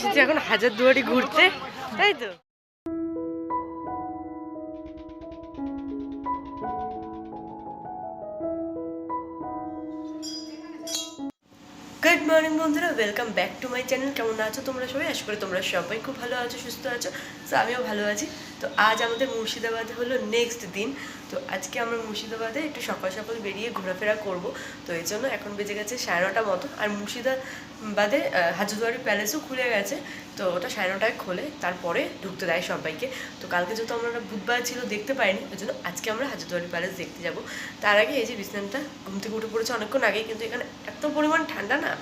এসেছি এখন হাজার দুয়ারি ঘুরতে তাই তো? গুড মর্নিং বন্ধুরা। Welcome back to my channel কেমন আছো তোমরা সবাই? আশা করি তোমরা সবাই খুব ভালো আছো, সুস্থ আছো। তো আমিও ভালো আছি। তো আজ আমাদের মুর্শিদাবাদে হলো নেক্সট দিন। তো আজকে আমরা মুর্শিদাবাদে একটু সকাল সকাল বেরিয়ে ঘোরাফেরা করব। তো এই জন্য এখন বেজে গেছে সাড়ে নটা মতো। আর মুর্শিদাবাদে হাজুদুয়ারি প্যালেসও খুলে গেছে। তো ওটা সাড়ে নটায় খোলে, তারপরে ঢুকতে দেয় সবাইকে। তো কালকে যেহেতু আমরা বুধবার ছিল, দেখতে পাইনি, ওই জন্য আজকে আমরা হাজারদুয়ারি প্যালেস দেখতে যাব। তার আগে এই যে বিছানাটা ঘুম থেকে উঠে পড়েছে অনেকক্ষণ আগে কিন্তু এখানে এত পরিমাণ ঠান্ডা না,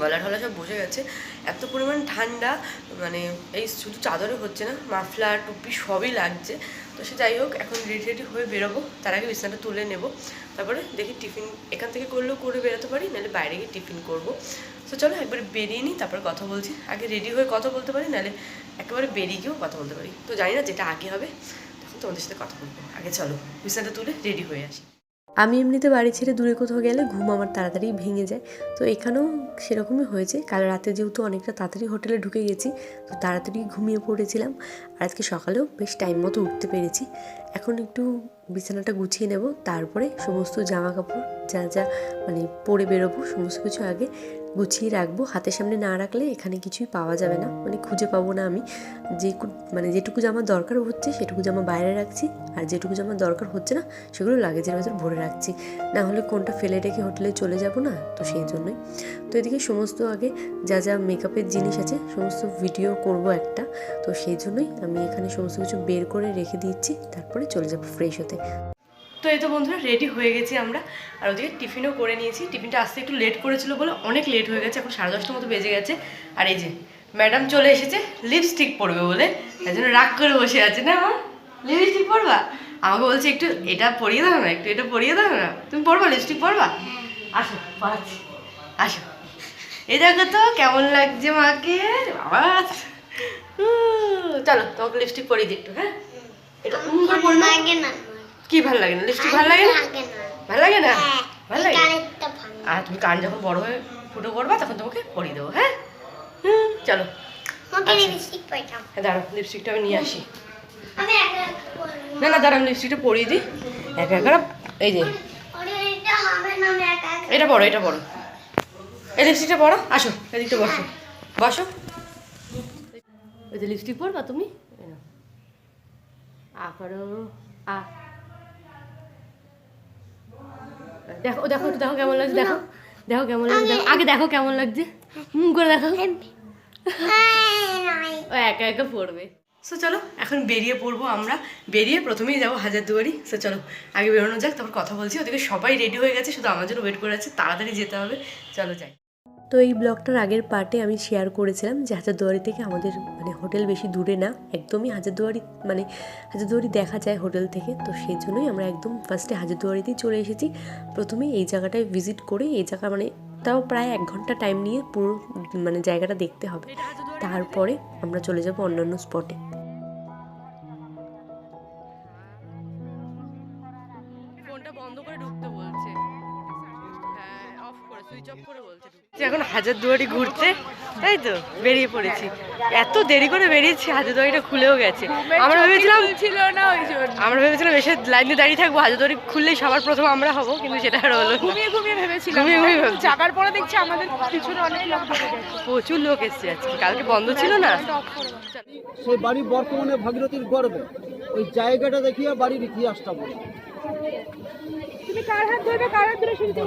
গলা ঠলা সব বসে গেছে, এত পরিমাণ ঠান্ডা মানে এই শুধু চাদরে হচ্ছে না, মাফলার, টুপি সবই লাগছে। সে যাই হোক, এখন রেডি রেডি হয়ে বেরোবো। তার আগে বিছানাটা তুলে নেব। তারপরে দেখি টিফিন এখান থেকে করলেও করে বেরোতে পারি, নাহলে বাইরে গিয়ে টিফিন করব। তো চলো একবারে বেরিয়ে নিই, তারপরে কথা বলছি। আগে রেডি হয়ে কথা বলতে পারি, নাহলে একেবারে বেরিয়ে গিয়েও কথা বলতে পারি। তো জানি না যেটা আগে হবে, তখন তোমাদের সাথে কথা বলব। আগে চলো, বিছানাটা তুলে রেডি হয়ে আসি। আমি এমনিতে বাড়ি ছেড়ে দূরে কোথাও গেলে ঘুম আমার তাড়াতাড়ি ভেঙে যায়। তো এখানেও সেরকমই হয়েছে। কাল রাতে যেহেতু অনেকটা তাড়াতাড়ি হোটেলে ঢুকে গেছি, তো তাড়াতাড়ি ঘুমিয়ে পড়েছিলাম। আর আজকে সকালেও বেশ টাইম মতো উঠতে পেরেছি। এখন একটু বিছানাটা গুছিয়ে নেব, তারপরে সমস্ত জামা কাপড় যা যা মানে পরে বেরোবো, সমস্ত কিছু আগে গুছিয়ে রাখব। হাতের সামনে না রাখলে এখানে কিছুই পাওয়া যাবে না। মানে খুঁজে পাবো না আমি। যে মানে যেটুকু জামা দরকার হচ্ছে, সেটুকু জামা বাইরে রাখছি। আর যেটুকু জামা দরকার হচ্ছে না, সেগুলো লাগেজের ভেতর ভরে রাখছি। না হলে কোনটা ফেলে রেখে হোটেলে চলে যাব না? তো সেই জন্যই তো এদিকে সমস্ত আগে যা যা মেকআপের জিনিস আছে, সমস্ত ভিডিও করব একটা। তো সেই জন্যই আমি এখানে সমস্ত কিছু বের করে রেখে দিচ্ছি। তারপরে চলে যাব ফ্রেশ হতে। তো এই তো বন্ধুরা রেডি হয়ে গেছি আমরা। আর ওদিকে টিফিনও করে নিয়েছি। টিফিনটা আসতে একটু লেট করেছিল বলে অনেক লেট হয়ে গেছে, এখন সাড়ে দশটার মতো বেজে গেছে। আর এই যে ম্যাডাম চলে এসেছে লিপস্টিক পরবে বলে। তাই জন্য রাগ করে বসে আছে, না মা? লিপস্টিক পরবা? আমাকে বলছে, একটু এটা পরিয়ে দাও না, একটু এটা পরিয়ে দাও না। তুমি পরবা লিপস্টিক পরবা? আসো পড়াচ্ছি আসো। এই দেখো তো, কেমন লাগছে মাকে? বাবা। চলো তোমাকে লিপস্টিক পরিয়ে দিই একটু হ্যাঁ? এটা না? কি ভালো লাগে না? লিপস্টিক ভালো লাগে না? ভালো লাগে না? ভালো লাগে? আর তুমি কান যখন বড় হয়ে ফুটো করবা তখন তোমাকে পরিয়ে দেবো হ্যাঁ? হুম চলো। আচ্ছা। হ্যাঁ দাঁড়াও লিপস্টিকটা আমি নিয়ে আসি। না না দাঁড়াও আমি লিপস্টিকটা পরিয়ে দিই। একা একা এই যে। এটা বড় এটা বড় এই লিপস্টিকটা পরো আসো এদিকটা বসো। বসো। ওই যে লিপস্টিক পরবা তুমি? নাও। আ করো আ দেখো দেখো দেখো কেমন লাগছে, দেখো। দেখো কেমন লাগছে, দেখো। আগে দেখো কেমন লাগছে। হুম করে দেখো। ও, একা একা পড়বে। সো চলো, এখন বেরিয়ে পড়ব আমরা। বেরিয়ে প্রথমেই যাব হাজারদুয়ারি। সো চলো, আগে বেরোনো যাক, তারপর কথা বলছি। ওদেরকে সবাই রেডি হয়ে গেছে, শুধু আমার জন্য ওয়েট করে আছে। তাড়াতাড়ি যেতে হবে। চলো, যাই। তো এই ব্লগটার আগের পার্টে আমি শেয়ার করেছিলাম যে হাজারদুয়ারি থেকে আমাদের মানে হোটেল বেশি দূরে না, একদমই হাজারদুয়ারি মানে হাজারদুয়ারি দেখা যায় হোটেল থেকে। তো সেই জন্যই আমরা একদম ফার্স্টে হাজারদুয়ারিতেই চলে এসেছি। প্রথমে এই জায়গাটায় ভিজিট করে এই জায়গা মানে তাও প্রায় এক ঘণ্টা টাইম নিয়ে পুরো মানে জায়গাটা দেখতে হবে। তারপরে আমরা চলে যাব অন্যান্য স্পটে হাজারদুয়ারি ঘুরতে তাই তো? বেরিয়ে পড়েছি। এত দেরি করে বেরিয়েছি হাজারদুয়ারিটা খুলেও গেছে। আমরা ভেবেছিলাম ছিল না ওই জন্য। আমরা ভেবেছিলাম এসে লাইনে দাঁড়িয়ে থাকব হাজারদুয়ারি খুললেই সবার প্রথম আমরা হব কিন্তু সেটা আর হলো ঘুমিয়ে ঘুমিয়ে ভেবেছিলাম। ঘুমিয়ে ঘুমিয়ে ভাবছি। জাগার পরে দেখছি আমাদের পিছনে অনেক লোক প্রচুর লোক এসছে আজকে কালকে বন্ধ ছিল না? সেই বাড়ি বর্তমানে ভাগীরথীর গর্বে ওই জায়গাটা দেখিয়ে বাড়ির ইতিহাসটা বলি। তুমি কার হাত ধরবে? কার হাত ধরে শুনতে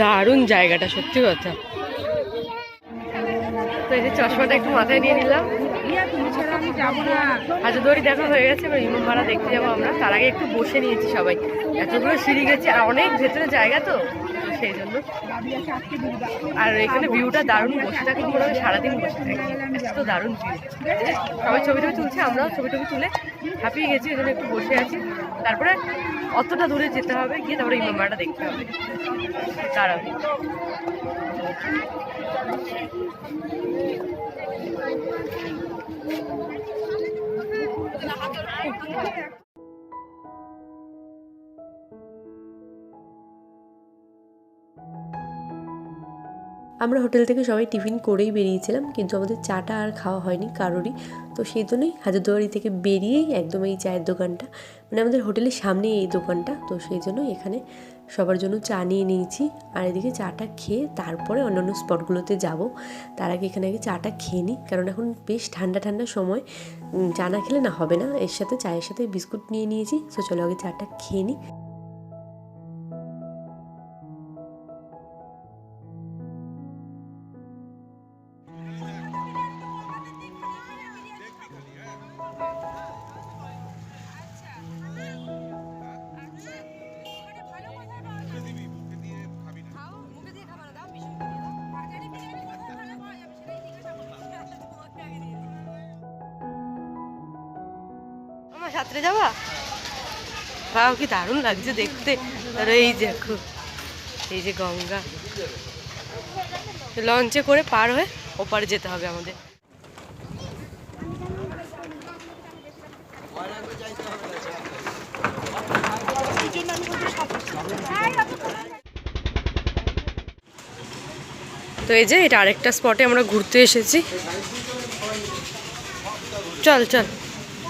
দারুণ জায়গাটা সত্যি কথা। তো এই যে চশমাটা একটু মাথায় নিয়ে নিলাম। ইয়া দড়ি দেখা হয়ে গেছে এবার ইমাম ভাড়া দেখতে যাব আমরা। তার আগে একটু বসে নিয়েছি সবাই। এতগুলো সিঁড়ি গেছে আর অনেক ভেতরে জায়গা তো। সেই জন্য। আর এখানে ভিউটা দারুণ বসে থাকি, মনে হয় সারাদিন বসে থাকি। এত দারুণ ভিউ সবাই ছবি টবি তুলছে, আমরাও ছবি টবি তুলে হাঁপিয়ে গেছি জন্য একটু বসে আছি। তারপরে অতটা দূরে যেতে হবে, গিয়ে তারপরে ইমাম ভাড়াটা দেখতে হবে। দাঁড়াও। আমরা হোটেল থেকে সবাই টিফিন করেই বেরিয়েছিলাম, কিন্তু আমাদের চাটা আর খাওয়া হয়নি কারোরই। তো সেই জন্যই হাজারদুয়ারি থেকে বেরিয়েই একদম এই চায়ের দোকানটা মানে আমাদের হোটেলের সামনেই এই দোকানটা, তো সেই জন্যই এখানে সবার জন্য চা নিয়ে নিয়েছি। আর এদিকে চাটা খেয়ে তারপরে অন্যান্য স্পটগুলোতে যাব। তার আগে এখানে আগে চাটা খেয়ে নিই, কারণ এখন বেশ ঠান্ডা ঠান্ডা সময়। চা না খেলে না হবে না, এর সাথে চায়ের সাথে বিস্কুট নিয়ে নিয়েছি, তো চলো আগে চাটা খেয়ে নিই। সাঁতরে যাবা? বাবা কি দারুণ লাগছে দেখতে। আর এই দেখো, এই যে গঙ্গা। লঞ্চে করে পার হয়ে ওপারে যেতে হবে আমাদের। তো এই যে, এটা আরেকটা স্পটে আমরা ঘুরতে এসেছি। চল চল।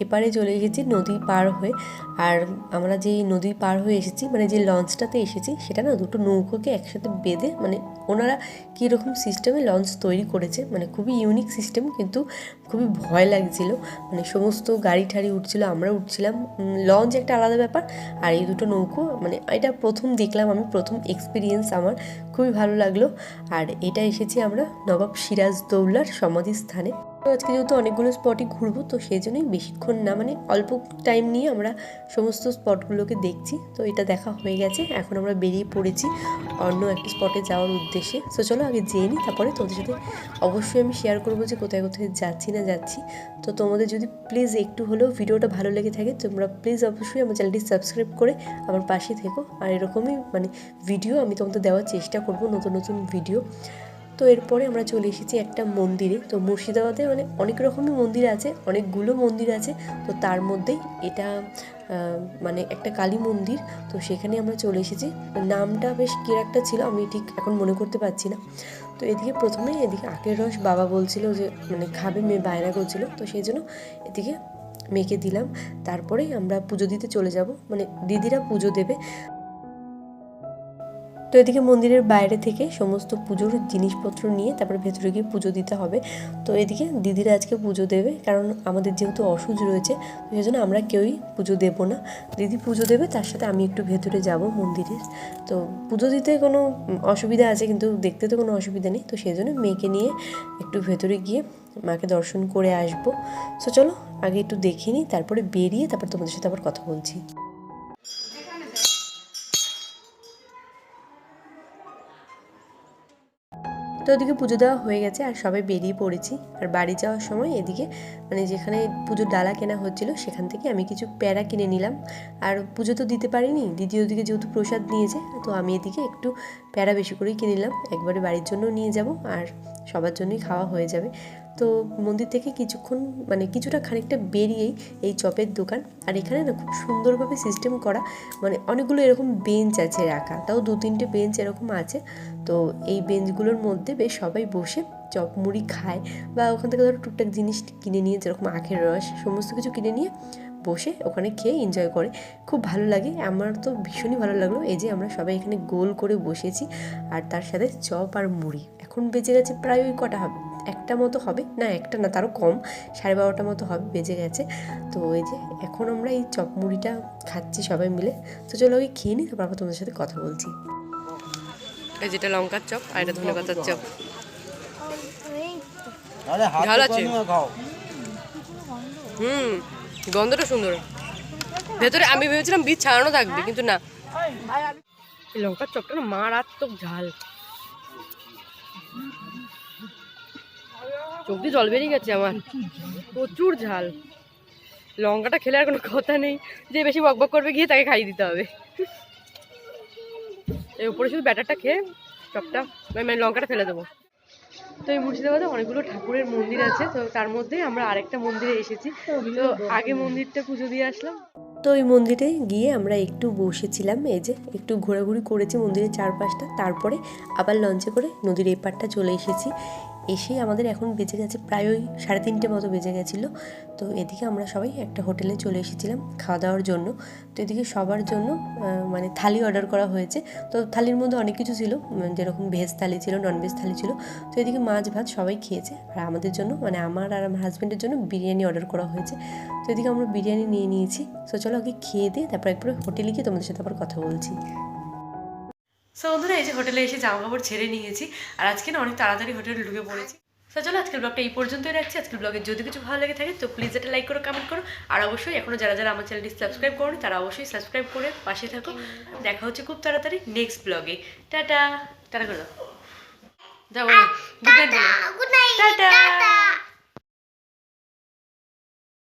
এপারে চলে এসেছি নদী পার হয়ে। আর আমরা যে নদী পার হয়ে এসেছি মানে যে লঞ্চটাতে এসেছি, সেটা না দুটো নৌকোকে একসাথে বেঁধে মানে ওনারা কীরকম সিস্টেমে লঞ্চ তৈরি করেছে মানে খুবই ইউনিক সিস্টেম কিন্তু খুবই ভয় লাগছিল। মানে সমস্ত গাড়ি ঠাড়ি উঠছিল, আমরা উঠছিলাম। লঞ্চ একটা আলাদা ব্যাপার, আর এই দুটো নৌকো মানে এটা প্রথম দেখলাম আমি, প্রথম এক্সপিরিয়েন্স আমার, খুবই ভালো লাগল। আর এটা এসেছি আমরা নবাব সিরাজ দৌলার সমাধিস্থানে। আজকে যেহেতু অনেকগুলো স্পটই ঘুরবো, তো সেই জন্যই বেশিক্ষণ না মানে অল্প টাইম নিয়ে আমরা সমস্ত স্পটগুলোকে দেখছি। তো এটা দেখা হয়ে গেছে, এখন আমরা বেরিয়ে পড়েছি অন্য একটা স্পটে যাওয়ার উদ্দেশ্যে। তো চলো আগে যেয়ে নিই, তারপরে তোমাদের সাথে অবশ্যই আমি শেয়ার করব যে কোথায় কোথায় যাচ্ছি না যাচ্ছি। তো তোমাদের যদি প্লিজ একটু হলেও ভিডিওটা ভালো লেগে থাকে, তোমরা প্লিজ অবশ্যই আমার চ্যানেলটি সাবস্ক্রাইব করে আমার পাশে থেকো। আর এরকমই মানে ভিডিও আমি তোমাদের দেওয়ার চেষ্টা করব, নতুন নতুন ভিডিও তো এরপরে আমরা চলে এসেছি একটা মন্দিরে। তো মুর্শিদাবাদে মানে অনেক রকমই মন্দির আছে, অনেকগুলো মন্দির আছে। তো তার মধ্যেই এটা মানে একটা কালী মন্দির। তো সেখানে আমরা চলে এসেছি। নামটা বেশ একটা ছিল, আমি ঠিক এখন মনে করতে পারছি না। তো এদিকে প্রথমেই এদিকে আখের রস বাবা বলছিল যে মানে খাবে, মেয়ে বায়না করছিল। তো সেই জন্য এদিকে মেয়েকে দিলাম। তারপরেই আমরা পুজো দিতে চলে যাব। মানে দিদিরা পুজো দেবে। তো এদিকে মন্দিরের বাইরে থেকে সমস্ত পুজোর জিনিসপত্র নিয়ে তারপরে ভেতরে গিয়ে পুজো দিতে হবে। তো এদিকে দিদিরা আজকে পুজো দেবে, কারণ আমাদের যেহেতু অসুজ রয়েছে, তো সেই জন্য আমরা কেউই পুজো দেবো না। দিদি পুজো দেবে, তার সাথে আমি একটু ভেতরে যাব মন্দিরের তো পুজো দিতে কোনো অসুবিধা আছে, কিন্তু দেখতে তো কোনো অসুবিধা নেই। তো সেই জন্য মেয়েকে নিয়ে একটু ভেতরে গিয়ে মাকে দর্শন করে আসব। তো চলো আগে একটু দেখে নিই, তারপরে বেরিয়ে তারপর তোমাদের সাথে আবার কথা বলছি। তো ওদিকে পুজো দেওয়া হয়ে গেছে আর সবাই বেরিয়ে পড়েছি। আর বাড়ি যাওয়ার সময় এদিকে মানে যেখানে পুজোর ডালা কেনা হচ্ছিল, সেখান থেকে আমি কিছু প্যারা কিনে নিলাম। আর পুজো তো দিতে পারিনি, দিদি ওদিকে যেহেতু প্রসাদ নিয়েছে, তো আমি এদিকে একটু প্যারা বেশি করেই কিনে নিলাম। একবারে বাড়ির জন্য নিয়ে যাব, আর সবার জন্যই খাওয়া হয়ে যাবে। তো মন্দির থেকে কিছুক্ষণ মানে কিছুটা খানিকটা বেরিয়েই এই চপের দোকান। আর এখানে না খুব সুন্দরভাবে সিস্টেম করা মানে অনেকগুলো এরকম বেঞ্চ আছে রাখা। তাও দু তিনটে বেঞ্চ এরকম আছে। তো এই বেঞ্চগুলোর মধ্যে বেশ সবাই বসে চপ মুড়ি খায় বা ওখান থেকে ধরো টুকটাক জিনিস কিনে নিয়ে, যেরকম আখের রস, সমস্ত কিছু কিনে নিয়ে বসে ওখানে খেয়ে এনজয় করে। খুব ভালো লাগে। আমার তো ভীষণই ভালো লাগল এই যে আমরা সবাই এখানে গোল করে বসেছি। আর তার সাথে চপ আর মুড়ি। এখন বেজে গেছে প্রায় ওই কটা হবে। একটা মতো হবে। না একটা না তারও কম। সাড়ে বারোটা মতো হবে বেজে গেছে। তো ওই যে এখন আমরা এই চপ মুড়িটা খাচ্ছি সবাই মিলে। তো চলো ওই খেয়ে নিই তারপর তোমাদের সাথে কথা বলছি। এই যেটা লঙ্কার চপ আর এটা ধনে পাতার চপ। ঝাল আছে? হুম গন্ধটা সুন্দর। ভেতরে আমি ভেবেছিলাম বীজ ছাড়ানো থাকবে কিন্তু না। এই লঙ্কার চপটা না মারাত্মক ঝাল। চোখ দিয়ে জল বেরিয়ে গেছে আমার। প্রচুর ঝাল। লঙ্কাটা খেলে আর কোনো কথা নেই। যে বেশি বকবক করবে গিয়ে তাকে খাইয়ে দিতে হবে। এর উপরে শুধু ব্যাটারটা খেয়ে চপটা মানে লঙ্কাটা ফেলে দেবো। তো এই মুর্শিদাবাদে অনেকগুলো ঠাকুরের মন্দির আছে। তো তার মধ্যেই আমরা আরেকটা মন্দিরে এসেছি। তো আগে মন্দিরটা পুজো দিয়ে আসলাম। তো ওই মন্দিরে গিয়ে আমরা একটু বসেছিলাম। এই যে একটু ঘোরাঘুরি করেছি মন্দিরের চারপাশটা। তারপরে আবার লঞ্চে করে নদীর এপারটা চলে এসেছি। এসেই আমাদের এখন বেজে গেছে প্রায় ওই সাড়ে তিনটে মতো বেজে গেছিল। তো এদিকে আমরা সবাই একটা হোটেলে চলে এসেছিলাম খাওয়া দাওয়ার জন্য। তো এদিকে সবার জন্য মানে থালি অর্ডার করা হয়েছে। তো থালির মধ্যে অনেক কিছু ছিল যেরকম ভেজ থালি ছিল নন ভেজ থালি ছিল। তো এদিকে মাছ ভাত সবাই খেয়েছে। আর আমাদের জন্য মানে আমার আর আমার হাজব্যান্ডের জন্য বিরিয়ানি অর্ডার করা হয়েছে। তো এদিকে আমরা বিরিয়ানি নিয়ে নিয়েছি। তো চলো আগে খেয়ে দিয়ে তারপর একবার হোটেলে গিয়ে তোমাদের সাথে আবার কথা বলছি। সো বন্ধুরা এই যে হোটেলে এসে জামা কাপড় ছেড়ে নিয়েছি আর আজকে না অনেক তাড়াতাড়ি হোটেলে ঢুকে পড়েছি। তো চলো আজকের ব্লগটা এই পর্যন্তই রাখছি। আজকের ব্লগে যদি কিছু ভালো লেগে থাকে তো প্লিজ এটা লাইক করো কমেন্ট করো। আর অবশ্যই এখনও যারা যারা আমার চ্যানেলটি সাবস্ক্রাইব করো তারা অবশ্যই সাবস্ক্রাইব করে পাশে থাকো। দেখা হচ্ছে খুব তাড়াতাড়ি নেক্সট ব্লগে। টাটা! টাটা করো নাইট বলো। Good night tata!